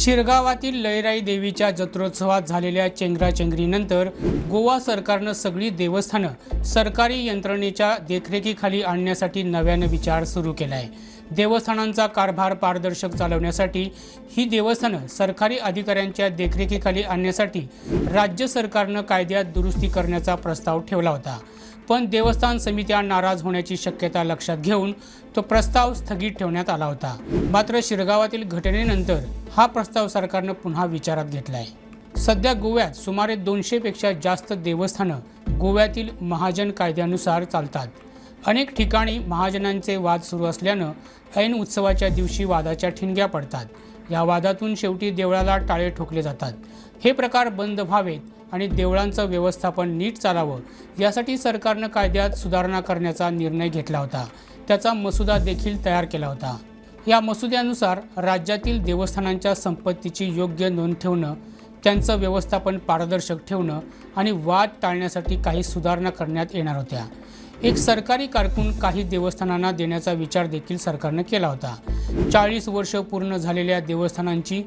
शिरगावातील लयराई देवीच्या जत्रोत्सवात झालेल्या चेंगराचेंगरीनंतर गोवा सरकारनं सगळी देवस्थानं सरकारी यंत्रणेच्या देखरेखीखाली आणण्यासाठी नव्यानं विचार सुरू केला आहे देवस्थानांचा कारभार पारदर्शक चालवण्यासाठी ही देवस्थानं सरकारी अधिकाऱ्यांच्या देखरेखीखाली आणण्यासाठी राज्य सरकारनं कायद्यात दुरुस्ती करण्याचा प्रस्ताव ठेवला होता. पण देवस्थान समित्या नाराज होण्याची शक्यता लक्षात घेऊन तो प्रस्ताव स्थगित ठेवण्यात आला होता. मात्र शिरगावातील घटनेनंतर हा प्रस्ताव सरकारनं पुन्हा विचारात घेतला आहे सध्या गोव्यात सुमारे दोनशेपेक्षा जास्त देवस्थानं गोव्यातील महाजन कायद्यानुसार चालतात. अनेक ठिकाणी महाजनांचे वाद सुरू असल्यानं ऐन उत्सवाच्या दिवशी वादाच्या ठिणग्या पडतात. या वादातून शेवटी देवळाला टाळे ठोकले जातात. हे प्रकार बंद व्हावेत आणि देवळांचं व्यवस्थापन नीट चालावं यासाठी सरकारनं कायद्यात सुधारणा करण्याचा निर्णय घेतला होता. त्याचा मसुदा देखील तयार केला होता. या मसुद्यानुसार राज्यातील देवस्थानांच्या संपत्तीची योग्य नोंद ठेवणं त्यांचं व्यवस्थापन पारदर्शक ठेवणं आणि वाद टाळण्यासाठी काही सुधारणा करण्यात येणार होत्या. एक सरकारी कारकून काही देवस्थानांना देण्याचा विचार देखील सरकारनं केला होता. चाळीस वर्ष पूर्ण झालेल्या देवस्थानांची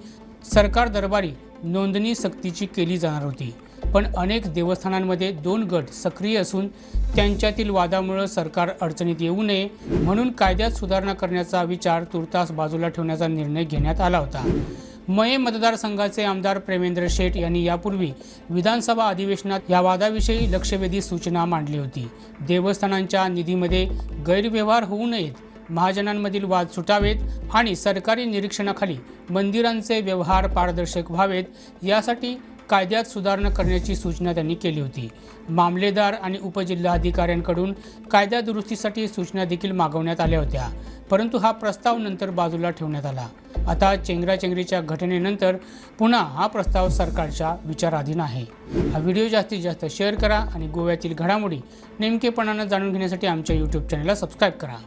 सरकार दरबारी नोंदणी सक्तीची केली जाणार होती. पण अनेक देवस्थानांमध्ये दोन गट सक्रिय असून त्यांच्यातील वादामुळं सरकार अडचणीत येऊ नये म्हणून कायद्यात सुधारणा करण्याचा विचार तुर्तास बाजूला ठेवण्याचा निर्णय घेण्यात आला होता. मये मतदारसंघाचे आमदार प्रेमेंद्र शेठ यांनी यापूर्वी विधानसभा अधिवेशनात या वादाविषयी लक्षवेधी सूचना मांडली होती. देवस्थानांच्या निधीमध्ये गैरव्यवहार होऊ नयेत महाजनांमधील वाद सुटावेत आणि सरकारी निरीक्षणाखाली मंदिरांचे व्यवहार पारदर्शक व्हावेत यासाठी कायद्यात सुधारणा करण्याची सूचना त्यांनी केली होती. मामलेदार आणि उपजिल्हाधिकाऱ्यांकडून कायदा दुरुस्तीसाठी सूचना देखील मागवण्यात आल्या होत्या परंतु हा प्रस्ताव नंतर बाजूला ठेवण्यात आला. आता चेंगराचेंगरीच्या घटनेनंतर पुन्हा हा प्रस्ताव सरकारच्या विचाराधीन आहे. हा व्हिडिओ जास्तीत जास्त शेअर करा आणि गोव्यातील घडामोडी नेमकेपणानं जाणून घेण्यासाठी आमच्या यूट्यूब चॅनलला सबस्क्राईब करा.